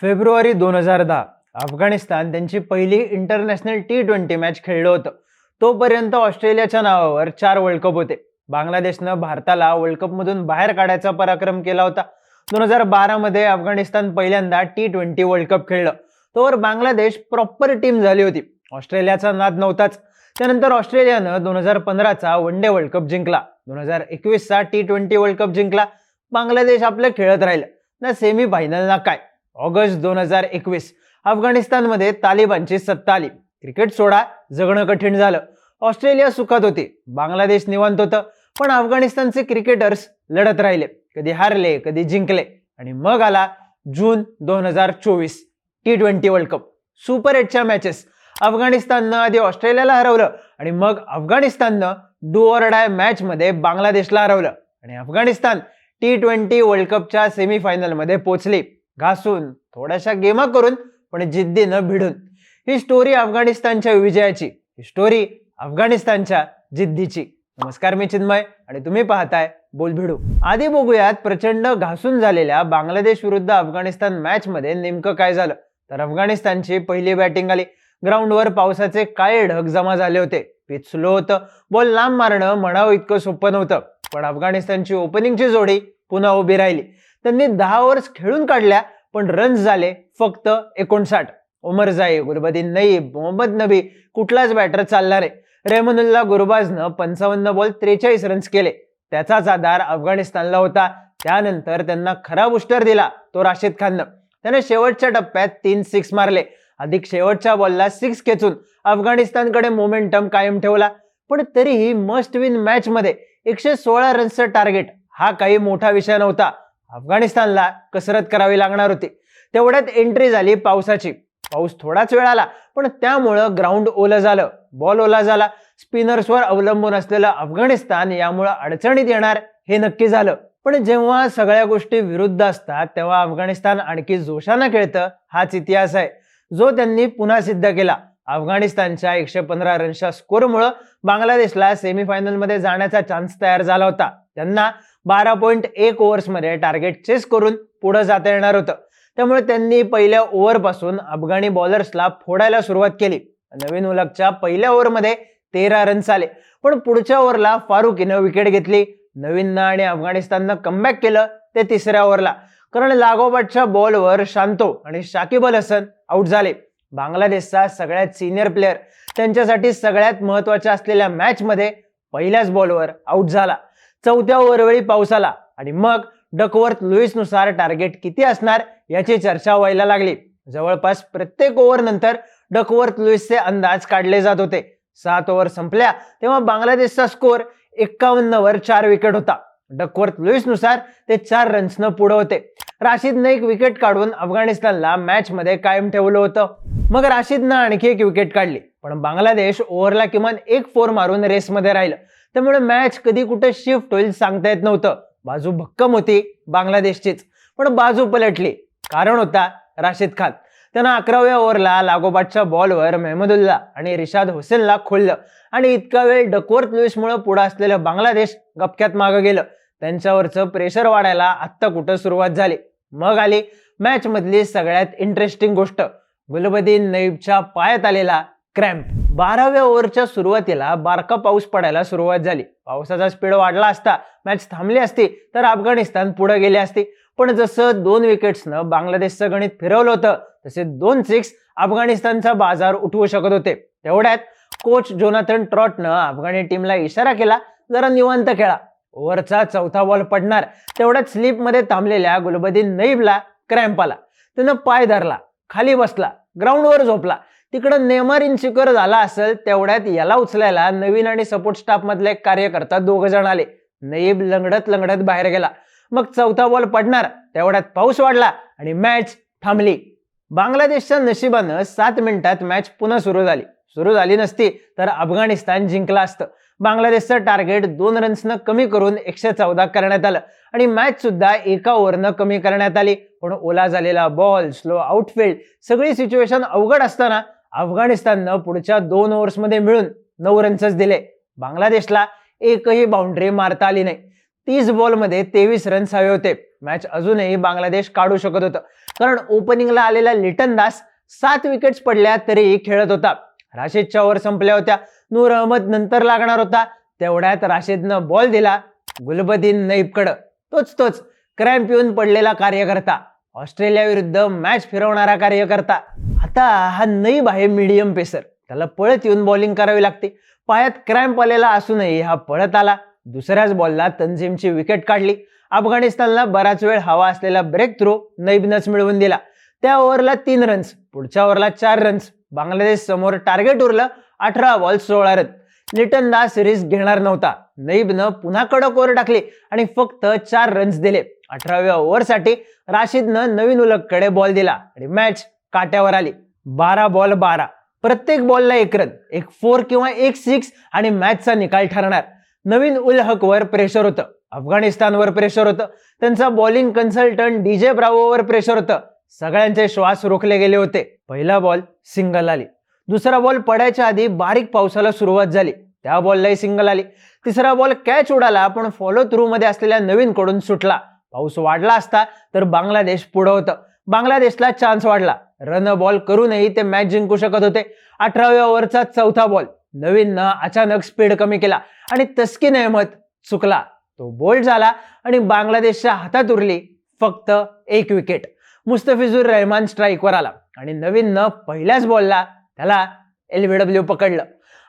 February दोन हजार दहा अफगाणिस्तान त्यांची पहिली इंटरनॅशनल टी ट्वेंटी मॅच खेळलं होतं. तोपर्यंत ऑस्ट्रेलियाच्या नावावर चार वर्ल्ड कप होते. बांगलादेशनं भारताला वर्ल्ड कपमधून बाहेर काढायचा पराक्रम केला होता. दोन हजार बारामध्ये अफगाणिस्तान पहिल्यांदा टी ट्वेंटी वर्ल्ड कप खेळलं. तोवर बांगलादेश प्रॉपर टीम झाली होती. ऑस्ट्रेलियाचा नाद नव्हताच. त्यानंतर ऑस्ट्रेलियानं दोन हजार पंधराचा वन डे वर्ल्ड कप जिंकला. दोन हजार एकवीसचा टी ट्वेंटी वर्ल्ड कप जिंकला. बांगलादेश आपलं खेळत राहिलं. ना सेमी फायनल ना काय. ऑगस्ट दोन हजार एकवीस. अफगाणिस्तानमध्ये तालिबानची सत्ता आली. क्रिकेट सोडा जगणं कठीण झालं. ऑस्ट्रेलिया सुखात होती. बांगलादेश निवांत होतं. पण अफगाणिस्तानचे क्रिकेटर्स लढत राहिले. कधी हारले कधी जिंकले. आणि मग आला जून दोन हजार चोवीस T twenty world cup super एटच्या matches अफगाणिस्ताननं आधी ऑस्ट्रेलियाला हरवलं आणि मग अफगाणिस्ताननं डू ऑर डाय मॅचमध्ये बांगलादेशला हरवलं. आणि अफगाणिस्तान टी ट्वेंटी वर्ल्ड कपच्या सेमीफायनलमध्ये पोचले. घासून थोड्याशा गेमा करून पण जिद्दीनं भिडून. ही स्टोरी अफगाणिस्तानच्या विजयाची. ही स्टोरी अफगाणिस्तानच्या जिद्दीची. नमस्कार मी चिन्मय आणि तुम्ही पाहताय बोल भिडू. आधी बघूयात प्रचंड घासून झालेल्या बांगलादेश विरुद्ध अफगाणिस्तान मॅच मध्ये नेमकं काय झालं. तर अफगाणिस्तानची पहिली बॅटिंग आली. ग्राउंडवर पावसाचे काळे ढग जमा झाले होते? पिच स्लो होतं. बॉल लांब मारणं म्हणावं इतकं सोपं नव्हतं. पण अफगाणिस्तानची ओपनिंगची जोडी पुन्हा उभी राहिली. त्यांनी दहा ओव्हर्स खेळून काढल्या पण रन्स झाले फक्त एकोणसाठ. उमर जाई गुरबदीन नईब मोहम्मद नबी कुठलाच बॅटर चालला रे रेमनुल्ला गुरबाजनं पंचावन्न बॉल त्रेचाळीस रन्स केले. त्याचाच आधार अफगाणिस्तानला होता. त्यानंतर त्यांना खरा बुस्टर दिला तो राशिद खाननं. त्याने शेवटच्या टप्प्यात तीन सिक्स मारले. अधिक शेवटच्या बॉलला सिक्स खेचून अफगाणिस्तानकडे मोमेंटम कायम ठेवला. पण तरीही मस्ट विन मॅचमध्ये एकशे सोळा रन्सचं टार्गेट हा काही मोठा विषय नव्हता. अफगाणिस्तानला कसरत करावी लागणार होती. तेवढ्यात एंट्री झाली पावसाची. पाऊस थोडाच वेळ आला पण त्यामुळं ग्राउंड ओलं झालं बॉल ओला झाला. स्पिनर्सवर अवलंबून असलेलं अफगाणिस्तान यामुळं अडचणीत येणार हे नक्की झालं. पण जेव्हा सगळ्या गोष्टी विरुद्ध असतात तेव्हा अफगाणिस्तान आणखी जोशानं खेळतं हाच इतिहास आहे. जो त्यांनी पुन्हा सिद्ध केला. अफगाणिस्तानच्या एकशे पंधरा रनच्या स्कोरमुळं बांगलादेशला सेमीफायनलमध्ये जाण्याचा चान्स तयार झाला होता. त्यांना बारा पॉईंट एक ओव्हर्समध्ये टार्गेट चेस करून पुढे जाता येणार होतं. त्यामुळे त्यांनी पहिल्या ओव्हरपासून अफगाणी बॉलर्सला फोडायला सुरुवात केली. नवीन उलगच्या पहिल्या ओव्हरमध्ये तेरा रन्स आले पण पुढच्या ओव्हरला फारुकीनं विकेट घेतली. नवीननं आणि अफगाणिस्ताननं कमबॅक केलं ते तिसऱ्या ओव्हरला. कारण लागोपाठच्या बॉलवर शांतो आणि शाकिब अल हसन आउट झाले. बांगलादेशचा सगळ्यात सिनियर प्लेअर त्यांच्यासाठी सगळ्यात महत्त्वाच्या असलेल्या मॅचमध्ये पहिल्याच बॉलवर आउट झाला. चौथ्या ओव्हरवेळी पाऊस आला आणि मग डकवर्थ लुईसनुसार टार्गेट किती असणार याची चर्चा व्हायला लागली. जवळपास प्रत्येक ओव्हर नंतर डकवर्थ लुईसचे अंदाज काढले जात होते. सात ओव्हर संपल्या तेव्हा बांगलादेशचा स्कोअर एक्कावन्न वर चार विकेट होता. डकवर्थ लुईसनुसार ते चार रन्सनं पुढे होते. राशीदनं एक विकेट काढून अफगाणिस्तानला मॅच मध्ये कायम ठेवलं होतं. मग राशीदनं आणखी एक विकेट काढली. पण बांगलादेश ओव्हरला किमान एक फोर मारून रेसमध्ये राहिलं. त्यामुळे मॅच कधी कुठे शिफ्ट होईल सांगता येत नव्हतं. बाजू भक्कम होती बांगलादेशचीच. पण बाजू पलटली. कारण होता राशीद खान. त्यानं अकराव्या ओव्हरला लागोपाठच्या बॉलवर मेहमदुल्ला आणि रिशाद हुसेनला खोललं. आणि इतका वेळ डकवर्थ लुईसमुळे पुढे असलेलं बांगलादेश गपक्यात मागं गेलं. त्यांच्यावरचं प्रेशर वाढायला आत्ता कुठं सुरुवात झाली? मग आली मॅच मधली सगळ्यात इंटरेस्टिंग गोष्ट. गुलबदीन नईबच्या पायात आलेला क्रॅम्प बाराव्या ओव्हरच्या सुरुवातीला बारका पाऊस पडायला सुरुवात झाली. पावसाचा स्पीड वाढला असता मॅच थांबली असती तर अफगाणिस्तान पुढे गेली असते. पण जसं दोन विकेट्सनं बांगलादेशचं गणित फिरवलं होतं तसे दोन सिक्स अफगाणिस्तानचा बाजार उठवू शकत होते. तेवढ्यात कोच जोनाथन ट्रॉटनं अफगाणी टीमला इशारा केला जरा निवांत खेळा. ओव्हरचा चौथा बॉल पडणार. तेवढ्यात स्लिपमध्ये थांबलेल्या गुलबदीन नईबला क्रॅम्प आला. त्यानं पाय धरला खाली बसला ग्राउंडवर झोपला. तिकडं नेमार इन्सिक्युअर झाला असेल तेवढ्यात याला उचलायला नवीन आणि सपोर्ट स्टाफमधले एक कार्यकर्ता दोघ जण आले. नईब लंगडत लंगडत बाहेर गेला. मग चौथा बॉल पडणार तेवढ्यात पाऊस वाढला आणि मॅच थांबली. बांगलादेशच्या नशिबानं सात मिनिटात मॅच पुन्हा सुरू झाली. सुरू झाली नसती तर अफगाणिस्तान जिंकलं असतं. बांगलादेशचं टार्गेट दोन रन्सनं कमी करून एकशे चौदा करण्यात आलं. आणि मॅच सुद्धा एका ओव्हरनं कमी करण्यात आली. पण ओला झालेला बॉल स्लो आउटफील्ड सगळी सिच्युएशन अवघड असताना अफगाणिस्ताननं पुढच्या दोन ओव्हर्समध्ये मिळून नऊ रन्सच दिले. बांगलादेशला एकही बाउंड्री मारता आली नाही. तीस बॉलमध्ये तेवीस रन्स हवे होते. मॅच अजूनही बांगलादेश काढू शकत होतं. कारण ओपनिंगला आलेला लिटन दास सात विकेट्स पडल्या तरीही खेळत होता. राशिदच्या ओव्हर संपल्या होत्या. नूर अहमद नंतर लागणार होता. तेवढ्यात राशिदनं बॉल दिला. गुलबदीन नईबकडं. तोच तोच. क्रॅम्प येऊन पडलेला कार्यकर्ता. ऑस्ट्रेलिया विरुद्ध मॅच फिरवणारा कार्यकर्ता. आता हा नईब आहे मीडियम पेसर त्याला पळत येऊन बॉलिंग करावी लागते. पायात क्रॅम्प आलेला असूनही हा पळत आला. दुसऱ्याच बॉलला तंझीमची विकेट काढली. अफगाणिस्तानला बराच वेळ हवा असलेला ब्रेक थ्रो नैबनच मिळवून दिला. त्या ओव्हरला तीन रन्स पुढच्या ओव्हरला चार रन्स बांगलादेश समोर टार्गेट उरलं. अठरा बॉल सोळा रन. लिटन दास रिस्क घेणार नव्हता. नईबनं पुन्हा कडक ओव्हर टाकली आणि फक्त चार रन्स दिले. अठराव्या ओव्हरसाठी राशिदनं नवीन उलगकडे बॉल दिला आणि मॅच काट्यावर आली. बारा बॉल बारा. प्रत्येक बॉलला एक रन एक फोर किंवा एक सिक्स आणि मॅचचा निकाल ठरणार. नवीन उल हकवर प्रेशर होतं. अफगाणिस्तानवर प्रेशर होतं. त्यांचा बॉलिंग कन्सल्टंट डीजे ब्रावोवर प्रेशर होतं. सगळ्यांचे श्वास रोखले गेले होते. पहिला बॉल सिंगल आली. दुसरा बॉल पडायच्या आधी बारीक पावसाला सुरुवात झाली. त्या बॉललाही सिंगल आली. तिसरा बॉल कॅच उडाला पण फॉलो थ्रू मध्ये असलेल्या नवीन कडून सुटला. पाऊस वाढला असता तर बांगलादेश पुढं होतं. बांगलादेशला चान्स वाढला. रन बॉल करूनही ते मॅच जिंकू शकत होते. अठराव्या ओव्हरचा चौथा बॉल नवीननं अचानक स्पीड कमी केला आणि तस्किन अहमद चुकला. तो बोल्ड झाला आणि बांगलादेशच्या हातात उरली फक्त एक विकेट मुस्तफिजुर रहमान स्ट्राईकवर आला आणि नवीननं पहिल्याच बॉलला त्याला एलबीडब्ल्यू पकडलं.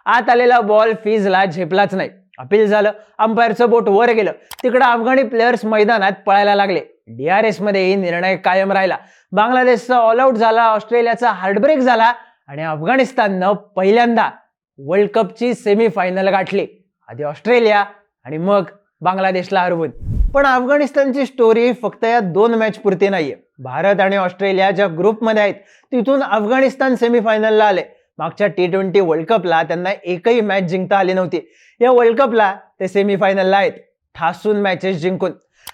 आत आलेला बॉल फीजला झेपलाच नाही. अपील झालं. अंपायरचं बोट वर गेलं. तिकडं अफगाणी प्लेयर्स मैदानात पळायला लागले. डीआरएस मध्येही निर्णय कायम राहिला. बांगलादेशचा ऑलआउट झाला ऑस्ट्रेलियाचा हार्डब्रेक झाला आणि अफगाणिस्ताननं पहिल्यांदा वर्ल्ड कपची सेमीफायनल गाठली. आधी ऑस्ट्रेलिया आणि मग बांगलादेशला हरवून. पण अफगाणिस्तानची स्टोरी फक्त या दोन मॅच पुरती नाहीये. भारत आणि ऑस्ट्रेलिया ज्या ग्रुपमध्ये आहेत तिथून अफगाणिस्तान सेमीफायनलला आले. मागच्या टी ट्वेंटी वर्ल्ड कपला त्यांना एकही मॅच जिंकता आली नव्हती. या वर्ल्ड कपला ते सेमीफायनलला आहेत. ठासून मॅचेस जिंकून.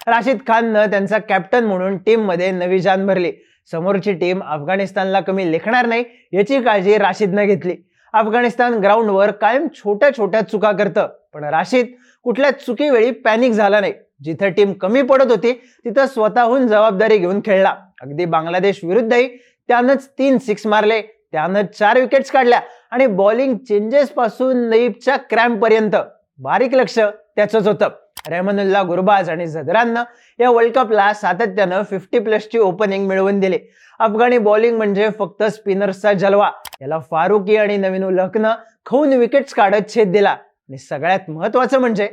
राशिद खाननं त्यांचा कॅप्टन म्हणून टीममध्ये नवी जान भरली. समोरची टीम अफगाणिस्तानला कमी लेखणार नाही याची काळजी राशिदनं घेतली. अफगाणिस्तान ग्राउंडवर कायम छोट्या छोट्या चुका करतं. पण राशिद कुठल्या चुकीवेळी पॅनिक झाला नाही. जिथं टीम कमी पडत होती तिथं स्वतःहून जबाबदारी घेऊन खेळला. अगदी बांगलादेश विरुद्धही त्यानंच तीन सिक्स मारले. त्यानं चार विकेट्स काढल्या आणि बॉलिंग चेंजेस पासून नईबच्या क्रॅम्प पर्यंत. बारीक लक्ष त्याचंच होतं. रेमनुल्ला गुरबाज आणि झदरांना या वर्ल्ड कपला सातत्यानं फिफ्टी प्लसची ओपनिंग मिळवून दिली. अफगाणी बॉलिंग म्हणजे फक्त स्पिनर्सचा जलवा. याला फारुकी आणि नवीन उलकनं खाऊन विकेट्स काढत छेद दिला. आणि सगळ्यात महत्वाचं म्हणजे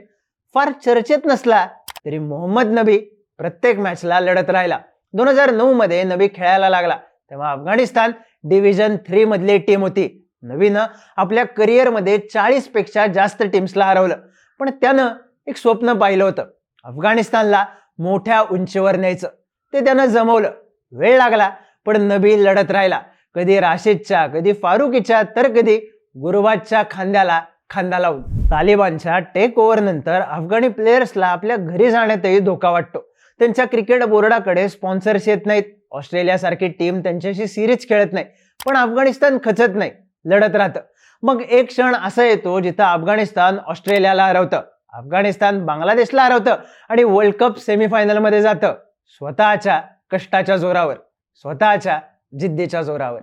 फार चर्चेत नसला तरी मोहम्मद नबी प्रत्येक मॅचला लढत राहिला. दोन हजार नऊ मध्ये नबी खेळायला लागला. तेव्हा अफगाणिस्तान डिव्हिजन थ्री मधली टीम होती. नवीनं आपल्या करिअरमध्ये चाळीसपेक्षा जास्त टीम्सला हरवलं. पण त्यानं एक स्वप्न पाहिलं होतं. अफगाणिस्तानला मोठ्या उंचीवर न्यायचं. ते त्यानं जमवलं. वेळ लागला पण नबी लढत राहिला. कधी राशिदच्या कधी फारुकीच्या तर कधी गुरुबादच्या खांद्याला खांदा लावून. तालिबानच्या टेक ओव्हर नंतर अफगाणी प्लेयर्सला आपल्या घरी जाण्यातही धोका वाटतो. त्यांच्या क्रिकेट बोर्डाकडे स्पॉन्सर्स येत नाहीत. ऑस्ट्रेलियासारखी टीम त्यांच्याशी सिरीज खेळत नाही. पण अफगाणिस्तान खचत नाही. लढत राहतं. मग एक क्षण असा येतो जिथं अफगाणिस्तान ऑस्ट्रेलियाला हरवतं. अफगाणिस्तान बांगलादेशला हरवतं आणि वर्ल्ड कप सेमीफायनलमध्ये जातं. स्वतःच्या कष्टाच्या जोरावर. स्वतःच्या जिद्दीच्या जोरावर.